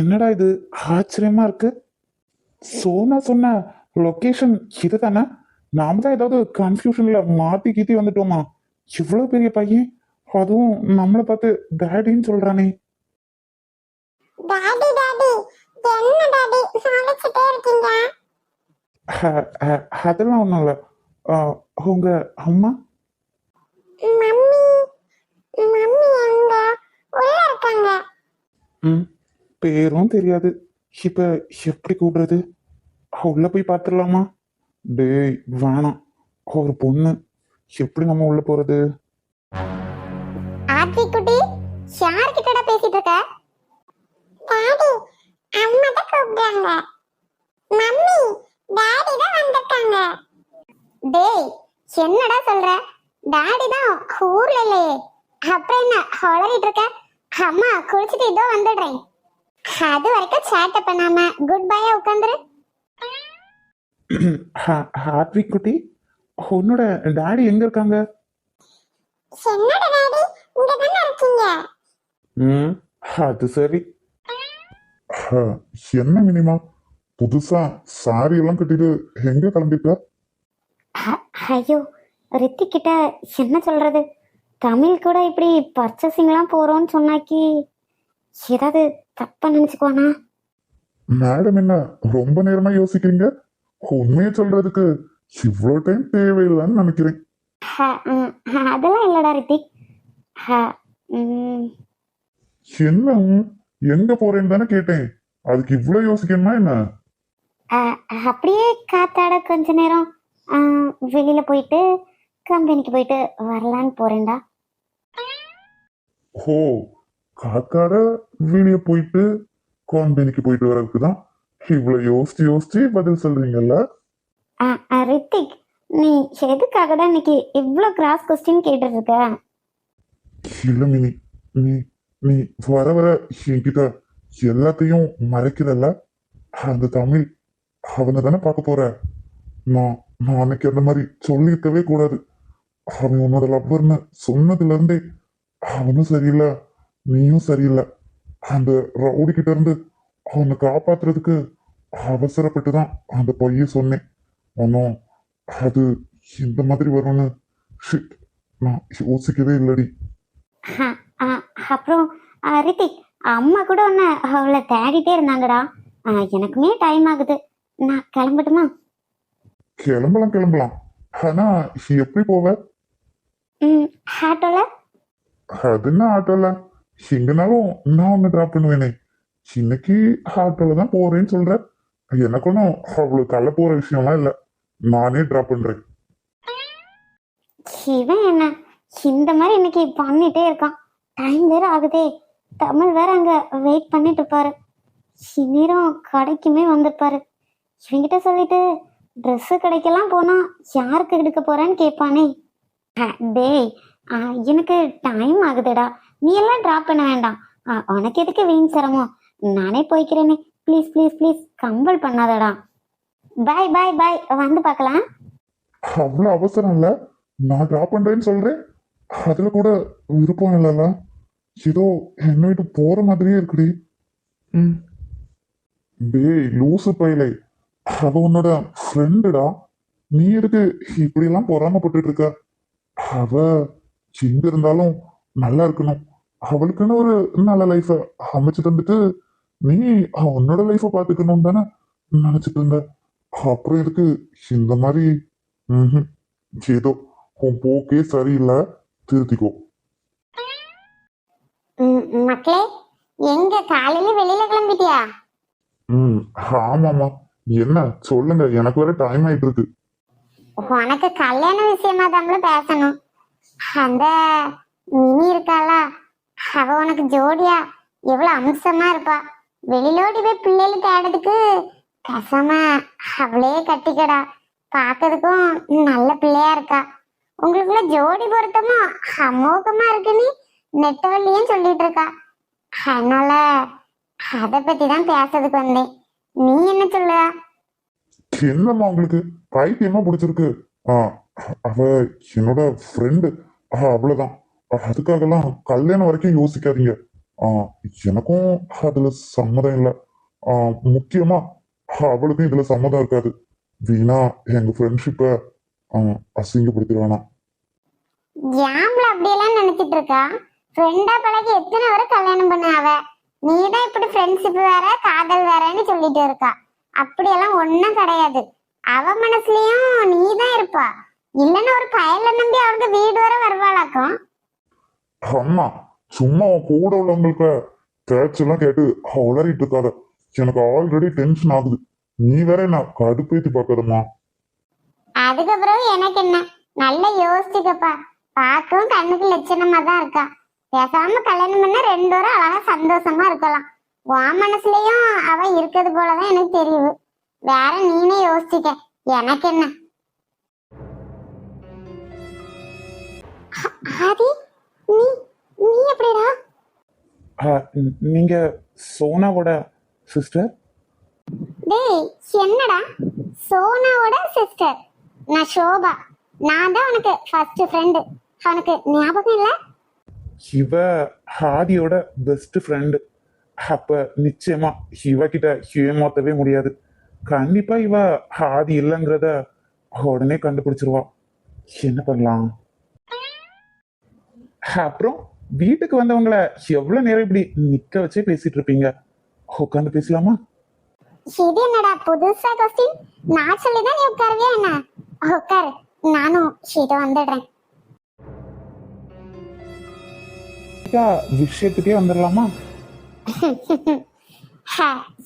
என்னடா இது? ஆச்சரியமா இருக்கு. சோனா சொன்ன லொகேஷன் இது தானே நாம தான் ஏதாவது கன்ஃபியூஷன்ல மாத்தி கீத்தி வந்துட்டோமா? இவ்வளவு பெரிய பையன்? அதுவும் நம்மளை பார்த்து டேடின்னு சொல்றானே. டாடி டாடி என்ன டாடி சமைச்சிட்டே இருக்கீங்க? அதெல்லாம் ஒன்றும் இல்லை. உங்க அம்மா? மம்மி மம்மி எங்க? உள்ள இருக்காங்க. ம். பேரும் தெரியாது. இப்ப எப்படி கூப்பிடுறது? உள்ள போய் பார்த்துடலாமா? டேய் வேணாம். ஒரு பொண்ணு. எப்படி நம்ம உள்ள போறது? ஆச்சி குட்டி யார்கிட்டடா பேசிட்டு இருக்க டாடி அம்மா தான் கூப்பிடுறாங்க. மம்மி டாடி தான் வந்திருக்காங்க. டேய் என்னடா சொல்ற? டாடி தான் ஊர்ல இல்லையே. அப்புறம் என்ன ஹொளறிட்டு இருக்க அம்மா குளிச்சுட்டு இதோ வந்துடுறேன். அது வரைக்கும் சேட்டை பண்ணாம குட் பையா உட்காந்துரு. ஹார்ட்விக் குட்டி உன்னோட டாடி எங்க இருக்காங்க? என்னடா டாடி இங்க தானே இருக்கீங்க. ம் அது சரி. என்ன மினிமா? புதுசா சாரி எல்லாம் கட்டிட்டு எங்க கிளம்பிருக்க அ- ஐயோ ரித்திக் கிட்ட என்ன சொல்றது? தமிழ் கூட இப்படி பர்ச்சேசிங்லாம் போறோம்னு சொன்னாக்கி ஏதாவது தப்பா நினைச்சுக்குவானா? மேடம் என்ன ரொம்ப நேரமா யோசிக்கிறீங்க? உண்மையை சொல்றதுக்கு இவ்வளோ டைம் தேவையில்லைன்னு நினைக்கிறேன். அதெல்லாம் இல்லடா ரித்திக். என்ன எங்க போறேன்னு தானே கேட்டேன். அதுக்கு இவ்வளோ யோசிக்கணுமா என்ன? அப்படியே காத்தாட கொஞ்ச நேரம் வெளியில போயிட்டு கம்பெனிக்கு போயிட்டு வரலான்னு போறேன்டா. ஓ காக்காட வெளியே போயிட்டு காம்பெனிக்கு போயிட்டு வர்றதுக்கு தான் இவ்வளோ யோசிச்சு யோசிச்சு பதில் சொல்றீங்கல்ல? ரித்திக் நீ எதுக்காகடா இன்னைக்கு இவ்வளோ கிராஸ் கொஸ்டின் கேட்டுட்டு இருக்க இல்ல மினி நீ நீ வர வர என்கிட்ட எல்லாத்தையும் மறைக்கிறல்ல? அந்த தமிழ் அவனை தானே பார்க்க போற? நான் நான் அன்னைக்கு அந்த மாதிரி சொல்லியிருக்கவே கூடாது. அவன் உன்னோட லவ்வர்னு சொன்னதுல இருந்தே அவனும் சரியில்லை. நீயும் சரியில்லை. அந்த ரவுடி கிட்ட இருந்து அவனை காப்பாத்துறதுக்கு அவசரப்பட்டு தான் அந்த பொய்ய சொன்னேன். ஆனால் அது இந்த மாதிரி வரும்னு. Shit, நான் யோசிக்கவே இல்லடி. அப்புறம் ரித்திக் அம்மா கூட உன்னை அவளை தேடிட்டே இருந்தாங்கடா. எனக்குமே டைம் ஆகுது. நான் கிளம்பட்டுமா? கிளம்பலாம் கிளம்பலாம். ஆனா எப்படி போவ? ம் ஆட்டோல? அது என்ன ஆட்டோல? எங்கனாலும் நான் ஒண்ணு டிராப் பண்ணுவேனே. இன்னைக்கு ஆட்டோல தான் போறேன்னு சொல்ற எனக்கு ஒன்றும் அவ்வளவு தள்ள போற விஷயம்லாம் இல்ல. நானே டிராப் பண்றேன். இவன் என்ன? இந்த மாதிரி இன்னைக்கு பண்ணிட்டே இருக்கான். டைம் வேற ஆகுதே. தமிழ் வேற அங்க வெயிட் பண்ணிட்டு இருப்பாரு. இந்நேரம் கடைக்குமே வந்திருப்பாரு. இவங்கிட்ட சொல்லிட்டு ட்ரெஸ் கடைக்கெல்லாம் போனா யாருக்கு எடுக்க போறேன்னு கேட்பானே. டேய் எனக்கு டைம் ஆகுதுடா. நீ எல்லாம் டிராப் பண்ண வேண்டாம். உனக்கு எதுக்கு வீண் சிரமம்? நானே போய்க்கிறேனே. ப்ளீஸ் ப்ளீஸ் ப்ளீஸ் கம்பல் பண்ணாதடா. பாய் பாய் பாய் வந்து பார்க்கலாம். அவ்வளவு அவசரம் இல்ல. நான் டிராப் பண்றேன்னு சொல்றேன். அதுல கூட விருப்பம் இல்லைல்ல ஏதோ என்ன விட்டு போற மாதிரியே இருக்குடி. ம். டேய் லூசு பையலே. அவ உன்னோட ஃப்ரெண்டுடா நீ எதுக்கு இப்படி எல்லாம் பொறாமப்பட்டுட்டு இருக்க? அவ எங்க இருந்தாலும் நல்லா இருக்கணும். அவளுக்குன்னு ஒரு நல்ல லைஃப அமைச்சு தந்துட்டு நீ உன்னோட லைஃப பாத்துக்கணும் தானே நினைச்சிட்டு இருந்த. அப்புறம் எதுக்கு இந்த மாதிரி? ம்ஹும். ஏதோ உன் போக்கே சரியில்லை. திருத்திக்கோ. ம், மக்களே எங்க காலையில வெளியில கிளம்பிட்டியா? ம் ஆமாம்மா. என்ன? சொல்லுங்க. எனக்கு வேற டைம் ஆயிட்டு இருக்கு உனக்கு கல்யாண விஷயமா தான் பேசணும். அந்த மினி இருக்காளா? அவ உனக்கு ஜோடியா? எவ்வளவு அம்சமா இருப்பா. வெளியிலோடி போய் பிள்ளைகள் தேடுறதுக்கு பேசாம அவளே கட்டிக்கடா. பார்க்கறதுக்கும் நல்ல பிள்ளையா இருக்கா. உங்களுக்குள்ள ஜோடி பொருத்தமும் அமோகமா இருக்குன்னு நெட்டவள்ளியும் சொல்லிட்டு இருக்கா. அதனால அதை பத்தி தான் பேசுறதுக்கு வந்தேன். நீ என்ன சொல்லுவ என்னம்மா உங்களுக்கு? பைத்தியமா பிடிச்சிருக்கு. அவ என்னோட ஃப்ரெண்டு அவ்வளவுதான். அதுக்காகலாம் கல்யாணம் வரைக்கும் யோசிக்காதீங்க. ஆ, எனக்கும் அதுல சம்மதம் இல்லை. முக்கியமா அவளுக்கும் இதுல சம்மதம் இருக்காது. வீணா எங்க ஃப்ரெண்ட்ஷிப்பை அசிங்கப்படுத்திட வேணாம். ஜாம்ல அப்படியெல்லாம் நினைச்சிட்டு இருக்கா ஃப்ரெண்டா பழகி எத்தனை வரை கல்யாணம் பண்ண அவ? நீதான் இப்படி ஃப்ரெண்ட்ஷிப் வேற காதல் வேறன்னு சொல்லிட்டு இருக்கா. அப்படியெல்லாம் ஒண்ணும் கிடையாது. அவ மனசுலயும் நீதான் இருப்பா. இல்லைன்னா ஒரு பயல நம்பி அவளுக்கு வீடு வரை வருவாளாக்கும். அண்ணா சும்மா உன் கூட உள்ளவங்களுக்கு பேச்செல்லாம் கேட்டு உளறிட்டு இருக்காத. எனக்கு ஆல்ரெடி டென்ஷன் ஆகுது. நீ வேற என்ன கடுப்பேத்தி பார்க்காதம்மா அதுக்கப்புறம் எனக்கு என்ன? நல்லா யோசிச்சுக்கப்பா. பார்க்கவும் கண்ணுக்கு லட்சணமா தான் இருக்கா. பேசாம கல்யாணம் பண்ண ரெண்டு பேரும் அழகா சந்தோஷமா இருக்கலாம். உன் மனசுலயும் அவ இருக்கிறது போலதான் எனக்கு தெரியுது. வேற நீனே யோசிச்சுக்க. எனக்கு என்ன? ஆதி? நீ நீ எப்படிடா? நீங்க சோனாவோட சிஸ்டர்? டேய் என்னடா? சோனாவோட சிஸ்டர் நான் ஷோபா. நான் தான் உனக்கு ஃபர்ஸ்ட் ஃப்ரெண்டு அவனுக்கு ஞாபகம் இல்ல? இவ ஆதியோட பெஸ்ட் ஃப்ரெண்டு அப்ப நிச்சயமா இவ கிட்ட ஏமாத்தவே முடியாது. கண்டிப்பா இவ ஆதி இல்லைங்கிறத உடனே கண்டுபிடிச்சிருவா. என்ன பண்ணலாம்? அப்புறம் வீட்டுக்கு வந்தவங்கள எவ்வளவு நேரம் இப்படி நிக்க வச்சே பேசிட்டு இருப்பீங்க? உட்காந்து பேசலாமா? இது என்னடா புதுசா கொஸ்டின் நான் சொல்லிதான் நீ உட்காருவியா என்ன? உட்காரு. நானும் ஷீட்டை வந்துடுறேன். விஷயத்துக்கே வந்துடலாமா?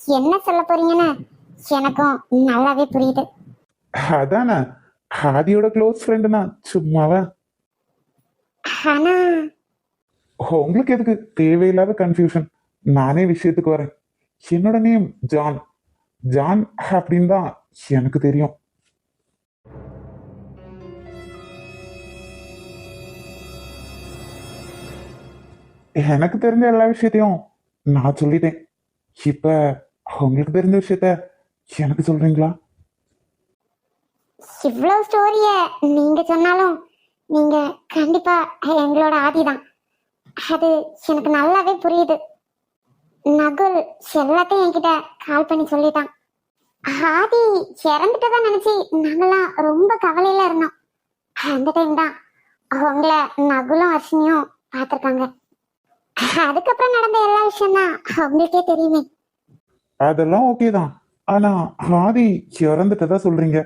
என்ன சொல்ல போறீங்கன்னு எனக்கும் நல்லாவே புரியுது. அதானே ஆதியோட க்ளோஸ் ஃப்ரெண்டுனா சும்மாவா? ஆனா உங்களுக்கு எதுக்கு? தேவையில்லாத கன்ஃபியூஷன் நானே விஷயத்துக்கு வரேன். என்னோட நேம் ஜான். ஜான் அப்படின்னு தான் எனக்கு தெரியும். எனக்கு தெரிஞ்ச எல்லா விஷயத்தையும் நான் சொல்லிட்டேன். இப்ப உங்களுக்கு தெரிஞ்ச விஷயத்த எனக்கு சொல்றீங்களா? இவ்வளவு ஸ்டோரிய நீங்க சொன்னாலும் நீங்க கண்டிப்பா எங்களோட ஆதிதான் அது எனக்கு நல்லாவே புரியுது. நகுல் எல்லாத்தையும் என்கிட்ட கால் பண்ணி சொல்லிட்டான். ஆதி இறந்துட்டதா நினைச்சு நாங்கெல்லாம் ரொம்ப கவலையில இருந்தோம். அந்த டைம் தான் உங்களை நகுலும் அர்ஷினியும் பார்த்துருக்காங்க. அதுக்கப்புறம் நடந்த எல்லா விஷயம் தான் உங்களுக்கே தெரியுமே. அதெல்லாம் ஓகே தான். ஆனா ஆதி இறந்துட்டதா சொல்றீங்க.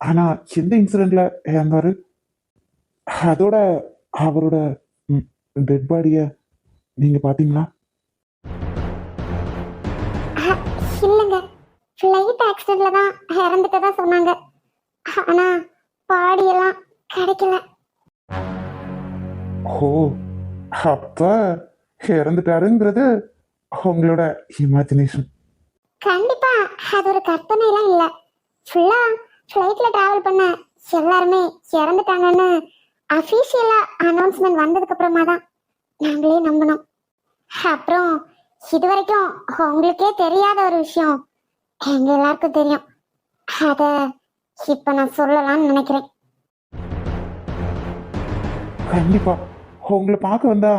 ஆனா எந்த இன்சிடென்ட்ல இறந்தாரு? அதோட அவரோட டெட் பாடிய நீங்க பாத்தீங்களா? அஹ், இல்லைங்க. ஃப்ளைட் ஆக்சிடென்ட்ல தான் இறந்துட்டதா சொன்னாங்க. ஆனா பாடியெல்லாம் கிடைக்கல. ஓ அப்ப இறந்துட்டாருங்கிறது உங்களோட இமேஜினேஷன் கண்டிப்பா அது ஒரு கற்பனை எல்லாம் இல்ல ஃபுல்லா ஃப்ளைட்ல டிராவல் பண்ண எல்லாருமே இறந்துட்டாங்கன்னு அஃபீஷியலா அனௌன்ஸ்மெண்ட் வந்ததுக்கு அப்புறமா தான் நாங்களே நம்பினோம். அப்புறம் இது வரைக்கும் உங்களுக்கே தெரியாத ஒரு விஷயம். எங்க எல்லாருக்கும் தெரியும். அத இப்ப நான் சொல்லலாம்னு நினைக்கிறேன். கண்டிப்பா. உங்களை பார்க்க வந்தா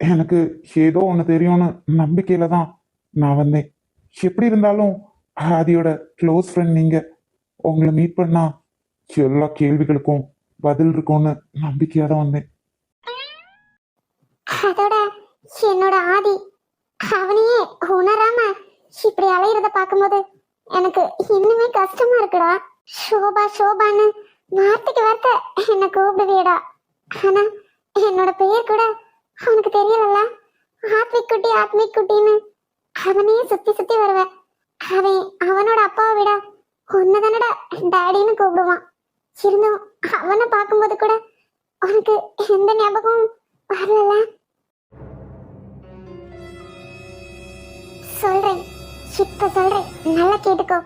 எனக்கு ஏதோ ஒன்று தெரியும்னு நம்பிக்கையில தான் நான் வந்தேன். எப்படி இருந்தாலும் ஆதியோட க்ளோஸ் ஃப்ரெண்ட் நீங்க உங்களை மீட் பண்ணா எல்லா கேள்விகளுக்கும் பதில் இருக்கும்னு நம்பிக்கையா தான் வந்தேன். அதோட என்னோட ஆதி அவனையே உணராம இப்படி அலையிறத பாக்கும்போது எனக்கு இன்னுமே கஷ்டமா இருக்குடா. சோபா சோபான்னு வார்த்தைக்கு வார்த்தை என்ன கூப்பிடுவியடா. ஆனா என்னோட பெயர் கூட அவனுக்கு தெரியலல்ல. ஆத்மிக் குட்டி ஆத்மிக் குட்டின்னு அவனையே சுத்தி சுத்தி வருவேன். அவன் அவனோட அப்பாவை விட உன்னதானடா டாடின்னு கூப்பிடுவான். இருந்தும் அவனை பார்க்கும்போது கூட உனக்கு எந்த ஞாபகமும் வரல சொல்றேன் இப்ப சொல்றேன் நல்லா கேட்டுக்கோ.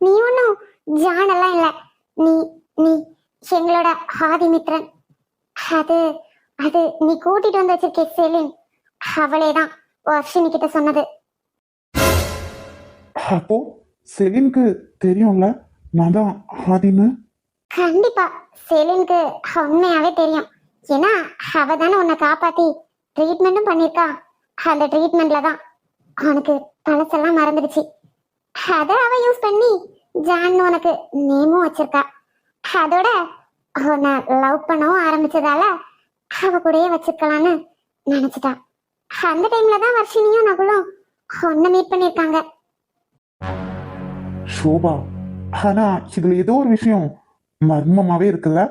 நீ ஒன்றும் ஜானெல்லாம் இல்ல. நீ நீ எங்களோட ஆதிமித்ரன். அது அது நீ கூட்டிட்டு வந்து வச்சிருக்க செலின். அவளே தான் வர்ஷினி கிட்ட சொன்னது. அப்போ செலினுக்கு தெரியும்ல? நான் தான் ஆதின்னு? கண்டிப்பா. செலினுக்கு உண்மையாவே தெரியும். ஏன்னா அவ தானே உன்னை காப்பாத்தி ட்ரீட்மெண்ட்டும் பண்ணிருக்கா அந்த ட்ரீட்மெண்ட்ல தான். அவனுக்கு பழசெல்லாம் மறந்துடுச்சு. அதை அவ யூஸ் பண்ணி ஜான் உனக்கு நேமும் வச்சிருக்கா. அதோட உன்னை லவ் பண்ணவும் ஆரம்பிச்சதால அவ கூடயே வச்சிருக்கலான்னு நினைச்சிட்டா. அந்த டைம்ல தான் வர்ஷினியும் நகுலும் உன்னை மீட் பண்ணிருக்காங்க ஷோபா ஆனா இதுல ஏதோ ஒரு விஷயம் மர்மமாவே இருக்குல்ல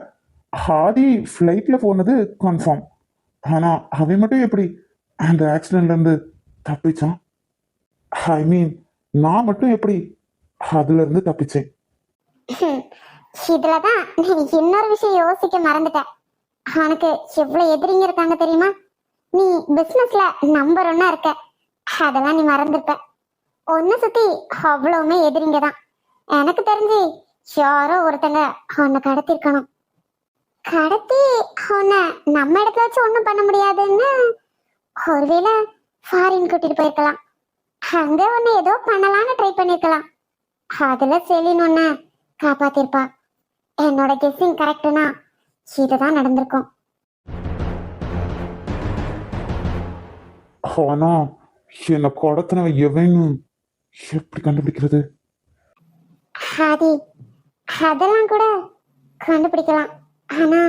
ஹாதி ஃப்ளைட்ல போனது கன்ஃபார்ம் ஆனா அவன் மட்டும் எப்படி அந்த ஆக்சிடென்ட்ல இருந்து தப்பிச்சான்? ஐ மீன் நான் மட்டும் எப்படி அதுல இருந்து தப்பிச்சேன்? இதுலதான் நீ இன்னொரு விஷயம் யோசிக்க மறந்துட்ட. அவனுக்கு எவ்வளவு எதிரிங்க இருக்காங்க தெரியுமா? நீ பிசினஸ்ல நம்பர் ஒன்னா இருக்க. அதெல்லாம் நீ மறந்துருப்ப. உன்னை சுத்தி அவ்வளவுமே எதிரிங்க தான். எனக்கு தெரிஞ்சு யாரோ ஒருத்தங்க உன்னை கடத்திருக்கணும். கடத்தி உன்னை நம்ம இடத்துல வச்சு ஒண்ணும் பண்ண முடியாதுன்னு ஒருவேளை ஃபாரின் கூட்டிட்டு போயிருக்கலாம். அங்க ஒன்னு ஏதோ பண்ணலாம்னு ட்ரை பண்ணிருக்கலாம். அதுல செலின் ஒன்ன காப்பாத்திருப்பா. என்னோட கெஸ்ஸிங் கரெக்டுனா இதுதான் நடந்திருக்கும். ஆனா என்னை கடத்தினவன் எவன்னு எப்படி கண்டுபிடிக்கிறது? ஆதி அதெல்லாம் கூட கண்டுபிடிக்கலாம். ஆனா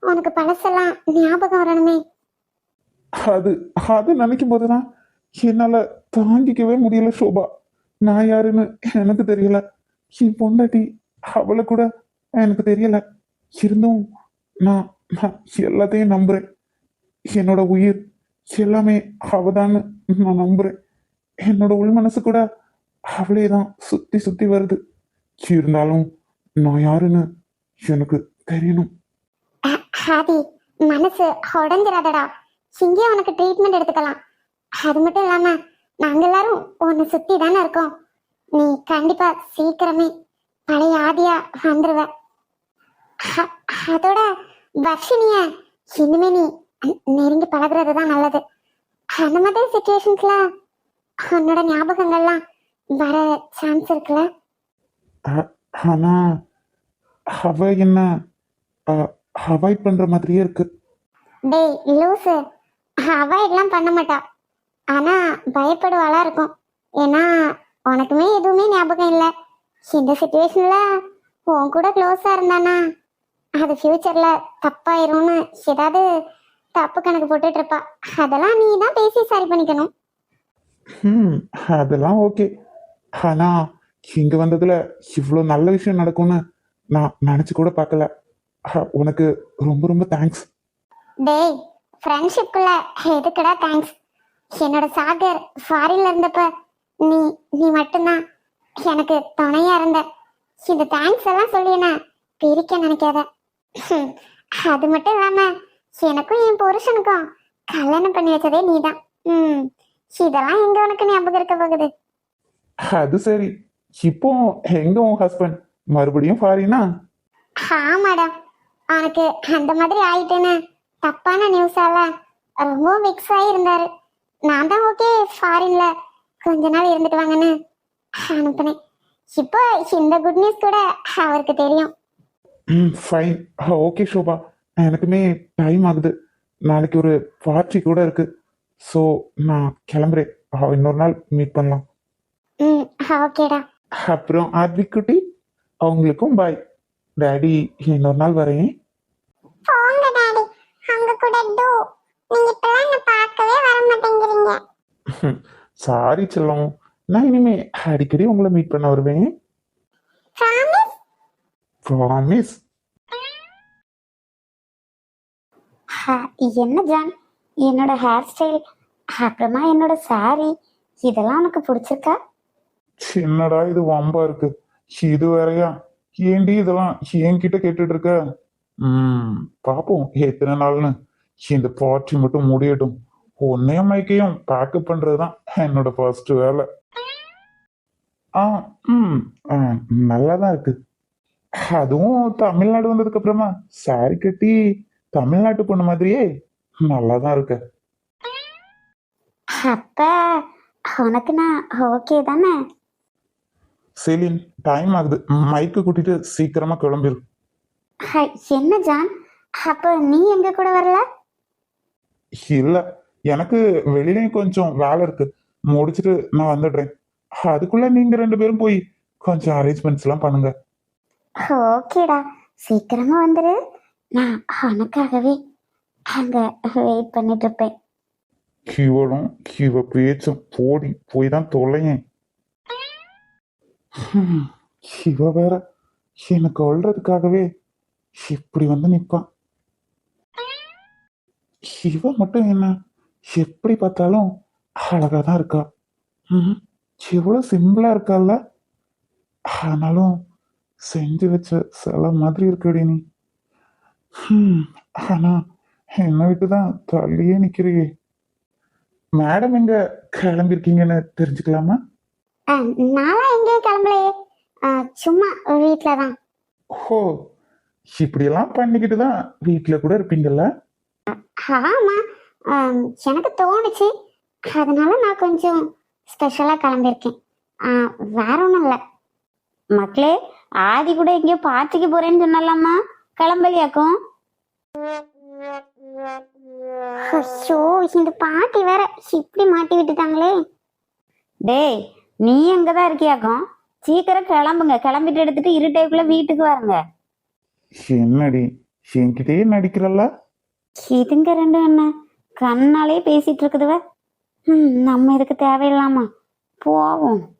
உனக்கு பழசெல்லாம் ஞாபகம் வரணுமே. அது அது நினைக்கும் போதுதான் என்னால தாங்கிக்கவே முடியல சோபா நான் யாருன்னு எனக்கு தெரியல. என் பொண்டாட்டி அவளை கூட எனக்கு தெரியல. இருந்தும் நான் நான் எல்லாத்தையும் நம்புறேன். என்னோட உயிர் எல்லாமே அவதான்னு நான் நம்புறேன். என்னோட உள் மனசு கூட அவளே தான் சுத்தி சுத்தி வருது. இருந்தாலும் நான் யாருன்னு எனக்கு தெரியணும். ஆதி மனசு உடஞ்சிராதடா. இங்கே உனக்கு ட்ரீட்மெண்ட் எடுத்துக்கலாம். அது மட்டும் இல்லாம நாங்க எல்லாரும் உன்னை சுத்தி தானே இருக்கோம். நீ கண்டிப்பா சீக்கிரமே பழைய ஆதியா வந்துருவ. அதோட வர்ஷினிய இனிமே நீ நெருங்கி பழகுறது தான் நல்லது. அந்த மாதிரி சுச்சுவேஷன்ஸ்ல உன்னோட ஞாபகங்கள்லாம் வர சான்ஸ் இருக்குல்ல? ஆனா அவ என்ன அவாய்ட் பண்ற மாதிரியே இருக்கு. டேய் லூசு. அவாய்ட்லாம் பண்ண மாட்டா. ஆனா பயப்படுவாளா இருக்கும். ஏன்னா உனக்குமே எதுவுமே ஞாபகம் இல்லை. இந்த சுச்சுவேஷன்ல உன் கூட க்ளோஸா இருந்தானா? அது ஃபியூச்சர்ல தப்பாயிரும்னு ஏதாவது தப்பு கணக்கு போட்டுட்டு இருப்பா. அதெல்லாம் நீ தான் பேசி சரி பண்ணிக்கணும். ம் அதெல்லாம் ஓகே ஆனா இங்க வந்ததுல இவ்வளோ நல்ல விஷயம் நடக்கும்னு நான் நினைச்சு கூட பார்க்கல. உனக்கு ரொம்ப ரொம்ப தேங்க்ஸ் டேய் ஃப்ரெண்ட்ஷிப்குள்ள எதுக்குடா தேங்க்ஸ் என்னோட சாகர் ஃபாரின்ல இருந்தப்ப நீ நீ மட்டும்தான் எனக்கு துணையா இருந்த. இந்த தேங்க்ஸ் எல்லாம் சொல்லி என்ன பிரிக்க நினைக்காத. அது மட்டும் இல்லாம எனக்கும் என் புருஷனுக்கும் கல்யாணம் பண்ணி வச்சதே நீதான். ம் இதெல்லாம் எங்க உனக்கு ஞாபகம் இருக்க போகுது? அது சரி. இப்போ எங்க உன் ஹஸ்பண்ட் மறுபடியும் ஃபாரினா ஆமாடா அவனுக்கு அந்த மாதிரி ஆயிட்டுன்னு தப்பான நியூஸால ரொம்ப மிக்ஸ் ஆகி இருந்தாரு. நான் தான் ஓகே ஃபாரின்ல கொஞ்ச நாள் இருந்துட்டு வாங்கன்னு. அனுப்புனேன். இப்போ இந்த குட் நியூஸ் கூட அவருக்கு தெரியும். ம் ஃபைன் ஓகே ஷோபா. எனக்குமே டைம் ஆகுது. நாளைக்கு ஒரு பார்ட்டி கூட இருக்கு. ஸோ நான் கிளம்புறேன். இன்னொரு நாள் மீட் பண்ணலாம். ம் ஓகேடா அப்புறம் ஆத்விக்குட்டி அவங்களுக்கும் பாய் டாடி இன்னொரு நாள் வரேன். போங்க டாடி அங்க கூட டூ. நீங்க இப்பெல்லாம் என்ன பார்க்கவே வர மாட்டேங்கிறீங்க சாரி செல்லம். நான் இனிமே அடிக்கடி உங்களை மீட் பண்ண வருவேன். ப்ராமிஸ் ப்ராமிஸ் என்ன ஜான்? என்னோட ஹேர் ஸ்டைல் அப்புறமா என்னோட saree இதெல்லாம் உனக்கு பிடிச்சிருக்கா? சின்னடா இது வம்பா இருக்கு? இது வேறயா? ஏண்டி இதெல்லாம்? என்கிட்ட கேட்டுட்டு இருக்க ம் பாப்போம் எத்தனை நாள்னு. இந்த பார்ட்டி மட்டும் முடியட்டும். உன்னையும் மைக்கையும் பேக்கப் பண்றதுதான் என்னோட ஃபர்ஸ்ட் வேலை. ஆ ம் ஆ நல்லா தான் இருக்கு. அதுவும் தமிழ்நாடு வந்ததுக்கு அப்புறமா சாரி கட்டி தமிழ்நாட்டு பொண்ணு மாதிரியே நல்லா தான் இருக்கு. அப்ப உனக்கு நான் ஓகே தானே? செலின் டைம் ஆகுது. மைக்கு கூட்டிட்டு சீக்கிரமா கிளம்பிரு. என்ன ஜான்? அப்ப நீ எங்க கூட வரல? இல்ல எனக்கு வெளியிலயும் கொஞ்சம் வேலை இருக்கு. முடிச்சுட்டு நான் வந்துடுறேன். அதுக்குள்ள நீங்க ரெண்டு பேரும் போய் கொஞ்சம் அரேஞ்ச்மெண்ட்ஸ் எல்லாம் பண்ணுங்க. ஓகேடா. சீக்கிரமா வந்துரு. நான் உனக்காகவே அங்க வெயிட் பண்ணிட்டு இருப்பேன். இவளும் இவ பேச்சும் போடி போய் தான் தொலையேன். இவ வேற எனக்கு கொள்றதுக்காகவே இப்படி வந்து நிற்பான் இவ மட்டும் என்ன எப்படி பார்த்தாலும் அழகா தான் இருக்கா? ம், எவ்வளவு சிம்பிளா இருக்கால்ல ஆனாலும் செஞ்சு வச்ச சில மாதிரி இருக்குடி நீ. ஹம், ஆனா என்னை விட்டு தான் தள்ளியே நிக்கிறியே. மேடம் எங்க கிளம்பிருக்கீங்கன்னு தெரிஞ்சுக்கலாமா? எங்கேயும் கிளம்பலையே. சும்மா வீட்டில் தான் ஓ இப்படியெல்லாம் பண்ணிக்கிட்டு தான் வீட்டுல கூட இருப்பீங்கல்ல? ஆமா எனக்கு தோணுச்சு. அதனால நான் கொஞ்சம் ஸ்பெஷலாக கிளம்பியிருக்கேன். வேற ஒன்றும் இல்லை. மக்களே ஆதி கூட எங்கேயோ பார்ட்டிக்கு போறேன்னு சொன்னலாமா? கிளம்பலியாக்கும்? ஐயோ இந்த பாட்டி வேற இப்படி மாட்டி விட்டுட்டாங்களே டேய் நீ அங்கதான் இருக்கியாக்கும்? சீக்கிரம் கிளம்புங்க. கிளம்பிட்டு எடுத்துட்டு இருட்டைக்குள்ள வீட்டுக்கு வாருங்க. என்னடி? என்கிட்டயே நடிக்கிறல்ல? இதுங்க ரெண்டு என்ன கண்ணாலே பேசிட்டு இருக்குதுவ. ம், நம்ம இதுக்கு தேவையில்லாமா? போவோம்.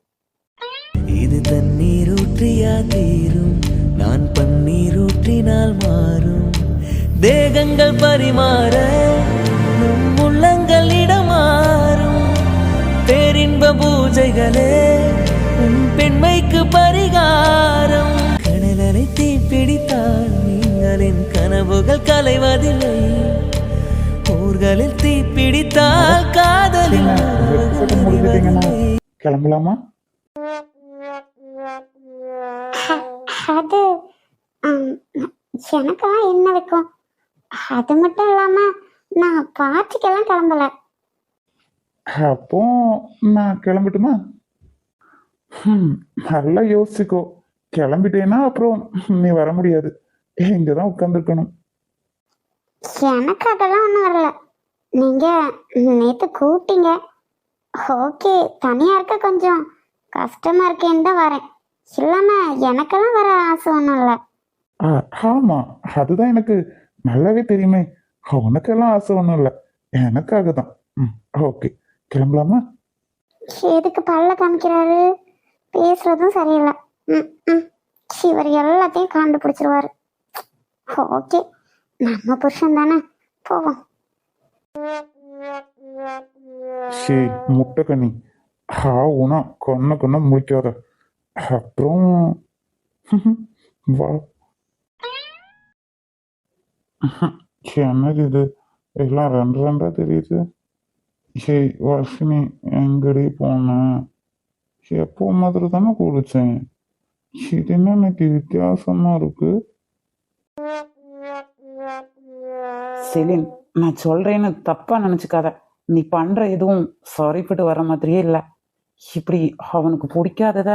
இது தண்ணீர் ஊற்றியா தீரும்? நான் பன்னீர் ஊற்றினால் மாறும். தேகங்கள் பரிமாற நம் உள்ளங்கள் இடமாறும் பேரின்ப பூஜைகளே உன் பெண்மைக்கு பரிகாரம். கடலலை தீப்பிடித்தால் நீங்களின் கனவுகள் கலைவதில்லை. ஊர்களில் தீப்பிடித்தால் காதலில் கிளம்பலாமா? அது எனக்கெல்லாம் என்ன வைக்கும்? அது மட்டும் இல்லாம நான் பாட்டிக்கெல்லாம் கிளம்பல. அப்போ நான் கிளம்பட்டுமா? ஹம், நல்லா யோசிச்சுக்கோ. கிளம்பிட்டேன்னா அப்புறம் நீ வர முடியாது. இங்கதான் உட்காந்துருக்கணும் எனக்கு அதெல்லாம் ஒன்றும் வரல. நீங்க நேத்து கூப்பிட்டீங்க. ஓகே தனியா இருக்க கொஞ்சம். கஷ்டமா இருக்கேன்னு தான் வரேன். இல்லாம எனக்கெல்லாம் வர ஆசை ஒன்றும் இல்லை. ஆமா அதுதான் எனக்கு நல்லாவே தெரியுமே. உனக்கெல்லாம் ஆசை ஒன்றும் இல்லை. எனக்காக தான் ம் ஓகே. கிளம்பலாமா? எதுக்கு பல்ல காமிக்கிறாரு? பேசுறதும் சரியில்லை. ம் ம். இவர் எல்லாத்தையும் கண்டுபிடிச்சிருவாரு. ஓகே. நம்ம புருஷன் தானே. போவோம். சே முட்டை கண்ணி ஹா உனா கொன்ன கொன்ன முடிக்காத அப்புறம் வா. என்னது இது? எல்லாம் ரெண்டு ரெண்டா தெரியுது. ஏய் வர்ஷினி எங்கடி போன? எப்போ மாதிரி தானே குடிச்சேன் இது என்ன எனக்கு வித்தியாசமா இருக்கு? செலின் நான் சொல்றேன்னு தப்பா நினைச்சுக்காத. நீ பண்ற எதுவும் சாரிப்பட்டு வர மாதிரியே இல்லை. இப்படி அவனுக்கு பிடிக்காதத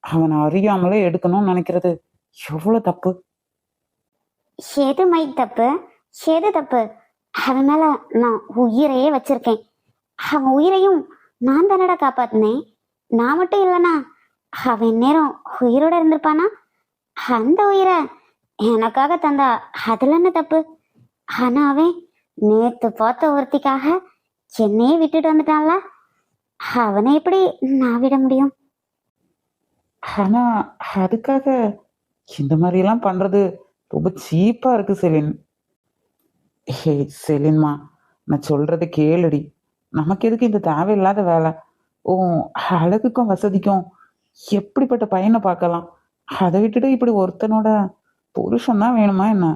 அவனை அறியாமலே எடுக்கணும்னு நினைக்கிறது எவ்வளவு தப்பு? எது மை தப்பு? எது தப்பு? அவன் மேல நான் உயிரையே வச்சிருக்கேன். அவன் உயிரையும் நான் தானடா காப்பாத்தினேன்? நான் மட்டும் இல்லைனா அவன் நேரம் உயிரோட இருந்திருப்பானா? அந்த உயிரை எனக்காக தந்தா அதுல என்ன தப்பு? ஆனா அவன் நேத்து பார்த்த ஒருத்திக்காக என்னையே விட்டுட்டு வந்துட்டான்ல. அவனை எப்படி நான் விட முடியும்? ஆனா அதுக்காக இந்த மாதிரி எல்லாம் பண்றது ரொம்ப சீப்பா இருக்கு செலின். ஹே செலின்மா நான் சொல்றது கேளுடி. நமக்கு எதுக்கு இந்த தேவையில்லாத வேலை? ஓ அழகுக்கும் வசதிக்கும் எப்படிப்பட்ட பையனை பார்க்கலாம்? அதை விட்டுட்டு இப்படி ஒருத்தனோட புருஷன் தான் வேணுமா என்ன?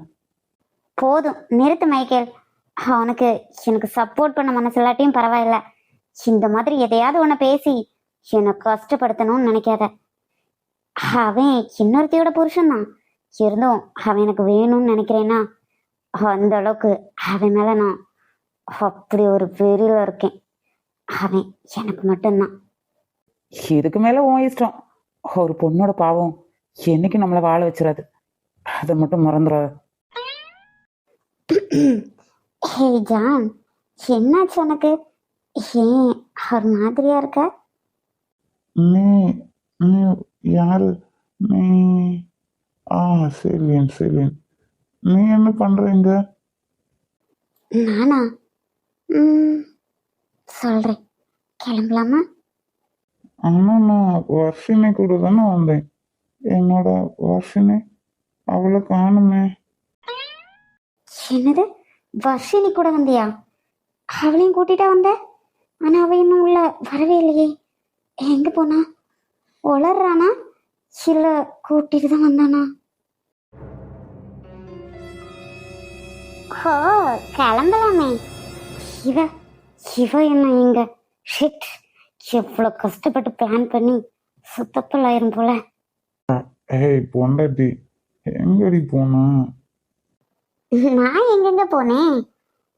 போதும். நிறுத்து மைக்கேல். அவனுக்கு எனக்கு சப்போர்ட் பண்ண மனசு இல்லாட்டியும் பரவாயில்ல. இந்த மாதிரி எதையாவது ஒன்று பேசி என்னை கஷ்டப்படுத்தணும்னு நினைக்காத. அவன் இன்னொருத்தையோட புருஷன் தான். இருந்தும் அவன் எனக்கு வேணும்னு நினைக்கிறேன்னா அந்த அளவுக்கு அவன் மேல நான் அப்படி ஒரு வெறியில இருக்கேன். அவன் எனக்கு மட்டும்தான். இதுக்கு மேல உன் இஷ்டம். ஒரு பொண்ணோட பாவம் என்னைக்கு நம்மளை வாழ வச்சிடாது. அதை மட்டும் மறந்துடாத ஹே ஜான் என்னாச்சு உனக்கு? ஏன் ஒரு மாதிரியா இருக்க? நீ நீ யாரு? நீ ஆ செலின் செலின் நீ என்ன பண்றீங்க நானா? ம் சொல்றேன். கிளம்பலாமா? ஆனா நான் வர்ஷினி கூட தானே வந்தேன். என்னோட வர்ஷினி அவளை காணுமே. என்னது? வர்ஷினி கூட வந்தியா? அவளையும் கூட்டிட்டா வந்த? ஆனா அவ இன்னும் உள்ள வரவே இல்லையே. எங்க போனா? உளறானா இல்ல கூட்டிட்டு தான் வந்தானா? ஓ கிளம்பலாமே. இவ இவ என்ன இங்க? ஷிட் எவ்வளோ கஷ்டப்பட்டு பிளான் பண்ணி சுத்தப்பலாயிரும் போல. ஏய் பொண்டாட்டி எங்கடி போனா? நான் எங்கெங்க போனேன்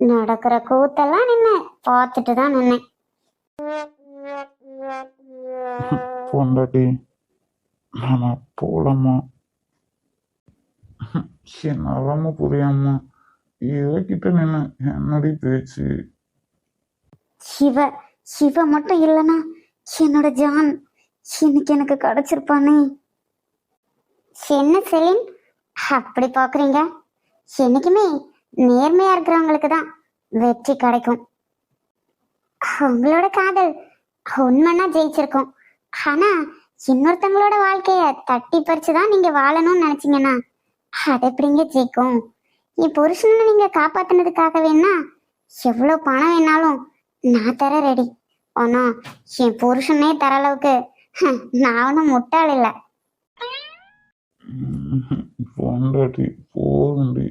நடக்கிற கூத்தெல்லாம் நின்று பார்த்துட்டு தான் நின்னேன். பொண்டாட்டி நாம போலாமா என்னாலாம புரியாம இவகிட்ட நின்று என்னடி பேச்சு? சிவ சிவ மட்டும் இல்லைன்னா என்னோட ஜான் இன்னைக்கு எனக்கு கிடைச்சிருப்பானே. என்ன செலின்? அப்படி பாக்குறீங்க என்னைக்குமே நேர்மையா இருக்கிறவங்களுக்கு தான் வெற்றி கிடைக்கும். உங்களோட காதல் உண்மைன்னா ஜெயிச்சிருக்கும். ஆனா இன்னொருத்தவங்களோட வாழ்க்கைய தட்டி பறிச்சு தான் நீங்க வாழணும்னு நினைச்சீங்கன்னா அது எப்படிங்க ஜெயிக்கும்? என் புருஷனை நீங்க காப்பாத்துனதுக்காக வேணா எவ்வளவு பணம் வேணாலும் நான் தர ரெடி ஆனா என் புருஷனே தர அளவுக்கு நான் ஒன்றும் முட்டாள் இல்லை. பொண்டாட்டி போகண்டி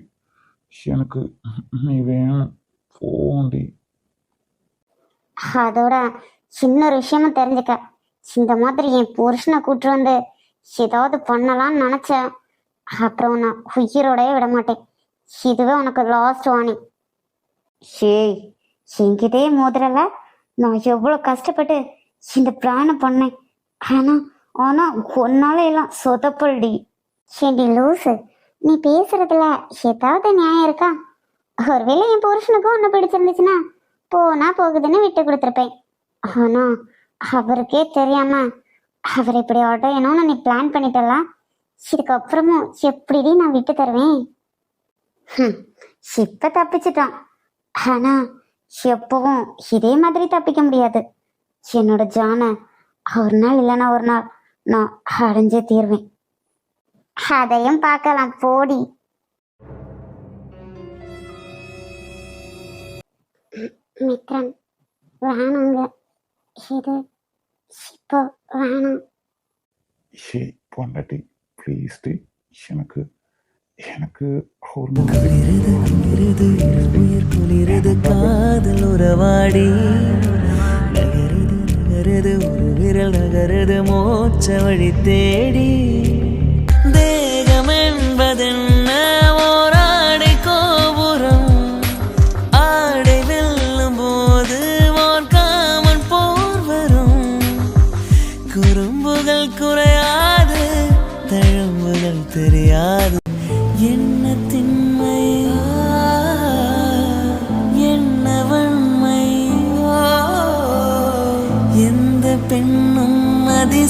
எனக்கு நீ வேணும். போகண்டி அதோட இன்னொரு விஷயமும் தெரிஞ்சுக்க. இந்த மாதிரி என் புருஷனை கூட்டு வந்து ஏதாவது பண்ணலாம்னு நினைச்சேன். அப்புறம் நான் உயிரோடயே விட மாட்டேன். இதுவே உனக்கு லாஸ்ட் வார்னிங் ஏய் என்கிட்டயே மோதுறல? நான் எவ்வளோ கஷ்டப்பட்டு இந்த பிராணம் பண்ணேன். ஆனா ஆனா ஒன்னால எல்லாம் சொதப்பல்டி. ஏண்டி லூசு நீ பேசுறதுல ஏதாவது நியாயம் இருக்கா? ஒருவேளை என் புருஷனுக்கும் ஒன்று பிடிச்சிருந்துச்சுன்னா போனா போகுதுன்னு விட்டு கொடுத்துருப்பேன். ஆனா அவருக்கே தெரியாம அவர் இப்படி அடையணும்னு நீ பிளான் பண்ணிட்டல இதுக்கப்புறமும் எப்படி நான் விட்டு தருவேன்? இப்ப தப்பிச்சிட்டான். ஆனா எப்பவும் இதே மாதிரி தப்பிக்க முடியாது. என்னோட ஜானை ஒரு நாள் இல்லைன்னா ஒரு நாள் நான் அடைஞ்சே தீர்வேன். அதையும் பார்க்கலாம் போடி. மித்ரன் வேணாங்க. இது இப்போ வேணாம். ஏ பொண்டாட்டி ப்ளீஸ் டி எனக்கு எனக்கு ஒரு காதல் நகருது நகருது ஒரு விரல் நகருது மோச்ச வழி தேடி. தேகம் என்பதென்ன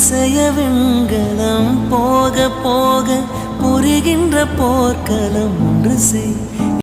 அதிசய வெண்கலம் போக போக புரிகின்ற போர்க்களம் ஒன்று செய்.